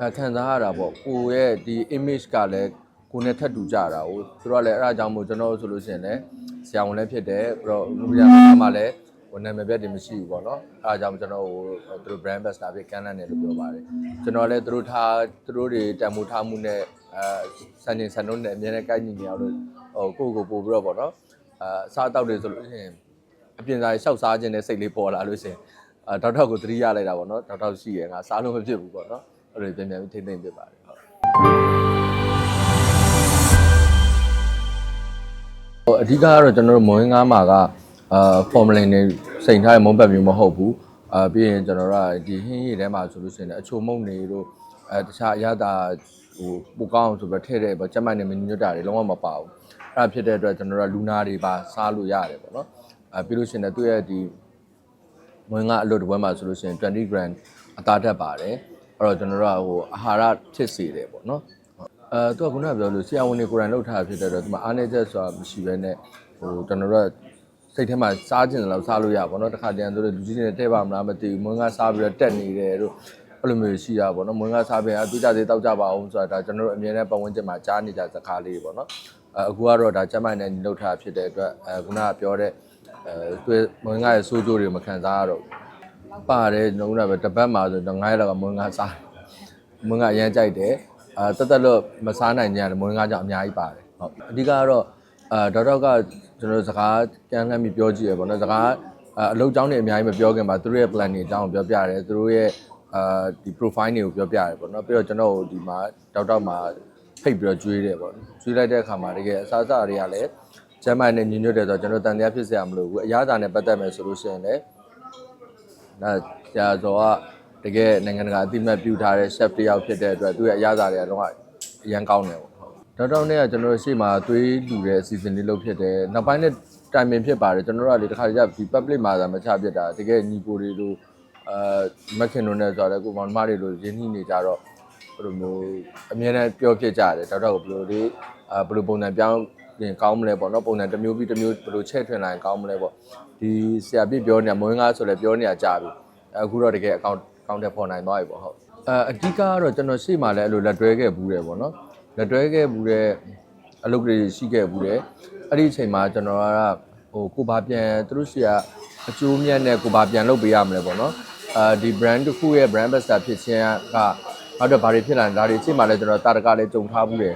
အဲခံစားရတာပေါ့ကိုရဲ့ဒီ image ကလည်းကိုနဲ့ထပ်တူကြတာကိုသူတို့ကလည်းအဲ့ဒါကြောင့်မို့ကျွန်တော်တို့ဆိုလို့ရှိရင်လည်းဆရာဝန်လည်းဖြစ်တယ်ပြီးတော့လူပြမှာလည်းဟိုနာမည်ပြတ်တယ်မရှိဘူးပေါ့နော်အဲ့ဒါကြောင့်ကျွန်တော်ဟိုသူတို့ brand ambassador ဖြစ်ကမ်းလှမ်းတယ်လို့ပြောပါတယ်ကျွန်တော်လည်းသူတို့ထားသူတို့တွေတန်ဖိုးထားမှုနဲ့အဲစံချိန်စံနှုန်းနဲ့အများနဲ့ကိုက်ညီနေအောင်လို့ဟိုကိုယ့်ကိုပို့ပြီးတော့ပေါ့နော်အဲအစားအသောက်တွေဆိုလို့ရှိရင်အပြင်စားရှောက်စားခြင်းနဲ့စိတ်လေးပေါ်လာလို့ရှိရင်အဲဒေါက်တာကိုသတိရလိုက်တာပေါ့နော်ဒေါက်တာရှိရငါစားလို့မဖြစ်ဘူးပေါ့နော် အဲ့လိုပြန်ပြန်ပြီးထိမ့်သိမ့်ပြပါတယ်ဟုတ်ဟိုအဓိကကတော့ကျွန်တော်တို့မွေးငါးမှာကအာ formalin တွေစိန်ထားတဲ့မုံပတ်မျိုးမဟုတ်ဘူးအာပြီးရင်ကျွန်တော်တို့ကဒီဟင်းရည်ထဲမှာဆိုလို့ရှိရင်လည်းအချိုမုံနေတို့အဲတခြားအရသာဟိုပူကောင်းအောင်ဆိုပြီးထည့်တဲ့ပေါ့ကျက်မိုက်နဲ့မညွတ်တာတွေလုံးဝမပါဘူးအဲ့ဒါဖြစ်တဲ့အတွက်ကျွန်တော်တို့ကလူနာတွေပါစားလို့ရတယ်ပေါ့နော်အဲပြီးလို့ရှိရင်လည်းသူ့ရဲ့ဒီမွေးငါးအလွတ်တစ်ပွဲမှာဆိုလို့ရှိရင်20 gram အသားဓာတ်ပါတယ် အဲ့တော့ကျွန်တော်တို့ကဟိုအာဟာရဖြစ်စေတယ်ပေါ့နော်အဲသူကခုနကပြောလို့ဆရာဝန်တွေကိုယ်တိုင်လောက်ထားတာဖြစ်တဲ့အတွက်ဒီမှာအားနေချက်ဆိုတာမရှိဘဲနဲ့ဟိုကျွန်တော်တို့ကစိတ်ထဲမှာစားကျင်တယ်လို့စားလို့ရပါတော့တခါတည်းဆိုတော့လူကြီးတွေတဲ့ပါမလားမသိဘူးမွန်းကားစားပြီးတော့တက်နေတယ်တို့အဲ့လိုမျိုးရှိတာပေါ့နော်မွန်းကားစားပြီးအတူကြသေးတောက်ကြပါအောင်ဆိုတာဒါကျွန်တော်တို့အမြဲတမ်းပတ်ဝန်းကျင်မှာကြားနေကြစကားလေးပေါ့နော်အဲအခုကတော့ဒါကျမနဲ့ညီလောက်ထားတာဖြစ်တဲ့အတွက်အဲခုနကပြောတဲ့အဲသူမွန်းကားရဲ့စိုးကြိုးတွေမခံစားရတော့ဘူး ပါတယ်ကျွန်တော်ကပဲတပတ်မှာဆိုတော့9ရက်လောက်ကမွန်းကားစားတယ်မွန်းကအရန်ကြိုက်တယ်အာတက်တက်လို့မစားနိုင်ကြတယ်မွန်းကားကြောင့်အများကြီးပါတယ်ဟုတ်အဓိကကတော့အာဒေါက်တာကကျွန်တော်စကားကြမ်းလှမ်းပြီးပြောကြည့်ရပေါ့နော်စကားအာအလုပ်ကြောင်းတွေအများကြီးမပြောခင်မှာသူတို့ရဲ့ plan တွေအကြောင်းကိုပြောပြတယ်သူတို့ရဲ့အာဒီ profile တွေကိုပြောပြတယ်ပေါ့နော်ပြီးတော့ကျွန်တော်တို့ဒီမှာဒေါက်တာမှာဖိတ်ပြီးတော့ကျွေးတယ်ပေါ့ကျွေးလိုက်တဲ့အခါမှာတကယ်အစားအစာတွေကလည်းကျမ်းမာနဲ့ညီညွတ်တယ်ဆိုတော့ကျွန်တော်တန်တရားဖြစ်စရာမလိုဘူးအရားသာနဲ့ပတ်သက်မယ်ဆိုလို့ရှိရင်လည်း ဒါဆရာဇော်ကတကယ်နိုင်ငံတကာအသိအမှတ်ပြုထားတဲ့ chef တစ်ယောက်ဖြစ်တဲ့အတွက်သူ့ရဲ့အရသာတွေကတော့အရန်ကောင်းတယ်ပေါ့ဟုတ်ဒေါက်တာနဲ့ကကျွန်တော်တို့ရှေ့မှာသွေးလူတဲ့အစီအစဉ်လေးလုပ်ဖြစ်တယ်နောက်ပိုင်းနဲ့တိုင်ပင်ဖြစ်ပါတယ်ကျွန်တော်တို့ကလေတစ်ခါတည်းကဒီ public မှာသာမချဖြစ်တာတကယ်ညီကိုတွေလိုအာမက်ခင်တို့နဲ့ဆိုတော့ကိုမောင်မတွေလိုရင်းနှီးနေကြတော့ဘယ်လိုမျိုးအမြဲတမ်းပြောဖြစ်ကြတယ်ဒေါက်တာကိုဘယ်လိုလေးအာဘယ်လိုပုံစံပြောင်း ရင်ကောင်းမလဲပေါ့နော်ပုံစံတစ်မျိုးပြီးတစ်မျိုးဘယ်လိုချဲ့ထွင်နိုင်ကောင်းမလဲပေါ့ဒီဆရာပြပြောနေတာမွေးငါဆိုလဲပြောနေတာကြာပြီအခုတော့တကယ်အကောင့်အကောင့်တက်ဖော်နိုင်သွားပြီပေါ့ဟုတ်အဲအဓိကကတော့ကျွန်တော်ရှေ့မှာလည်းအဲ့လိုလက်တွဲခဲ့ဘူးတယ်ပေါ့နော်လက်တွဲခဲ့ဘူးတဲ့အလုပ်တွေရှိခဲ့ဘူးတယ်အဲ့ဒီအချိန်မှာကျွန်တော်ကဟိုကိုဘာပြန်သူတို့စီကအကျိုးမြတ်နဲ့ကိုဘာပြန်လုပ်ပေးရမလဲပေါ့နော်အဲဒီ brand တစ်ခုရဲ့ brand ambassador ဖြစ်ခြင်းကနောက်တော့ဘာတွေဖြစ်လာလဲဒါတွေရှေ့မှာလည်းကျွန်တော်တာတကလည်းကြုံထားဘူးတယ်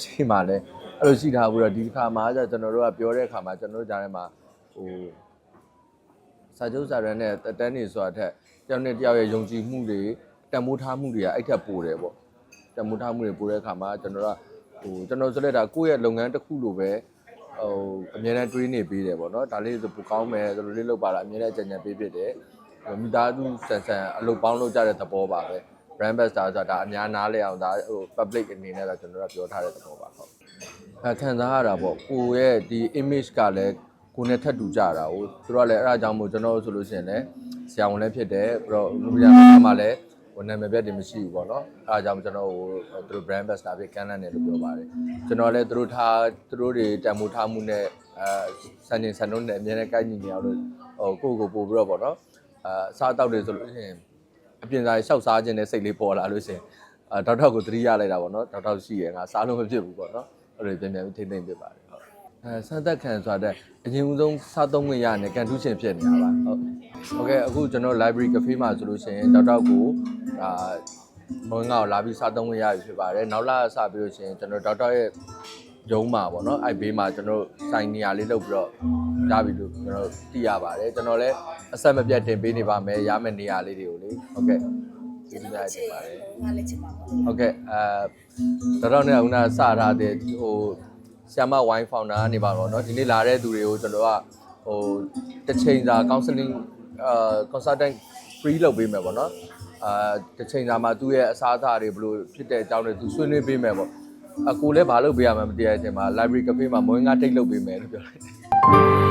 ရှေ့မှာလည်း အဲ့လိုရှိထားဘူးတော့ဒီတစ်ခါမှာကျကျွန်တော်တို့ကပြောတဲ့အခါမှာကျွန်တော်တို့ကြားထဲမှာဟိုစာချုပ်စာတမ်းနဲ့တက်တန်းနေဆိုတာထက်တယောက်နဲ့တယောက်ရဲ့ယုံကြည်မှုတွေတန်ဖိုးထားမှုတွေကအဲ့ထက်ပိုတယ်ပေါ့တန်ဖိုးထားမှုတွေပိုတဲ့အခါမှာကျွန်တော်ကဟိုကျွန်တော်ဆိုလက်တာကိုယ့်ရဲ့လုပ်ငန်းတစ်ခုလိုပဲဟိုအများနဲ့တွေးနေပေးတယ်ပေါ့နော်ဒါလေးဆိုပိုကောင်းမယ်ဒီလိုလေးလုပ်ပါလားအများနဲ့ကြံကြံပေးဖြစ်တယ်မိသားစုဆန်ဆန်အလုပ်ပေါင်းလုပ်ကြတဲ့သဘောပါပဲ brand ambassador ဆိုတာဒါအများနားလဲအောင်ဒါဟို public အနေနဲ့တော့ကျွန်တော်တို့ပြောထားတဲ့သဘောပါဟုတ်အဲခံစားရတာပေါ့ကိုရဲ့ဒီ image ကလည်းကိုနဲ့ထပ်တူကြတာကိုသူတို့ကလည်းအဲ့ဒါကြောင့်မို့ကျွန်တော်တို့ဆိုလို့ရှိရင်လည်းဆရာဝန်လည်းဖြစ်တယ်ပြီးတော့လူပြမှာလည်းဟိုနာမည်ပြတ်တယ်မရှိဘူးပေါ့နော်အဲ့ဒါကြောင့်ကျွန်တော်ဟိုသူတို့ brand ambassador ဖြစ်ကမ်းလှမ်းတယ်လို့ပြောပါတယ်ကျွန်တော်လည်းသူတို့ထားသူတို့တွေတန်ဖိုးထားမှုနဲ့အဲစံချိန်စံနှုန်းနဲ့အများနဲ့ကိုက်ညီနေအောင်လို့ဟိုကိုယ့်ကိုပို့ပြီးတော့ပေါ့နော်အဲအစားအသောက်တွေဆိုလို့ရှိရင် အပြင်စားရှောက်စားခြင်းနဲ့စိတ်လေးပေါ်လာလို့ရှိရင်အဲဒေါက်တာကိုသတိရလိုက်တာပေါ့နော်ဒေါက်တာရှိရငါစားလို့မဖြစ်ဘူးပေါ့နော်အဲ့လိုပြန်ပြန်ထိမ့်သိမ့်ပြပါတယ်ဟုတ်အဲစမ်းသက်ခံဆိုတဲ့အရင်ဦးဆုံးစားသုံးခွင့်ရတဲ့ကန်ထူးရှင်ဖြစ်နေတာပါဟုတ်ဟုတ်ကဲ့အခုကျွန်တော် library cafe မှာဆိုလို့ရှိရင်တောက်တောက်ကိုဒါမွန်ငါကိုလာပြီးစားသုံးခွင့်ရပြီဖြစ်ပါတယ်နောက်လာစပြီးလို့ရှိရင်ကျွန်တော်တောက်တောက်ရဲ့ ရုံးမှာပေါ့နော်အဲ့ဘေးမှာကျွန်တော်စိုင်နေရာလေးလုပ်ပြီးတော့ရပြီလို့ကျွန်တော်သိရပါတယ်ကျွန်တော်လည်းအဆက်မပြတ်တင်ပေးနေပါမယ်ရမယ့်နေရာလေးတွေကိုလေဟုတ်ကဲ့ကျေးဇူးများတင်ပါတယ် ငါလည်းချစ်ပါပါ ဟုတ်ကဲ့အဲတော့နဲ့ဦးနာစထားတဲ့ဟိုဆီယမဝိုင်းဖောင်ဒါကနေပါတော့เนาะဒီနေ့လာတဲ့သူတွေကိုကျွန်တော်ကဟိုတစ်ချိန်စာ counseling အာ consultant free လုပ်ပေးမယ်ပေါ့เนาะအာတစ်ချိန်စာမှာသူ့ရဲ့အစားအစာတွေဘယ်လိုဖြစ်တဲ့အကြောင်းတွေသူဆွေးနွေးပေးမယ်ပေါ့ အကိုလည်းမလုပ်ပေးရမှာမတရားတဲ့အချိန်မှာ library cafe မှာမွေးငါတိတ်လုပ်ပေးမယ်လို့ပြောလိုက်တယ်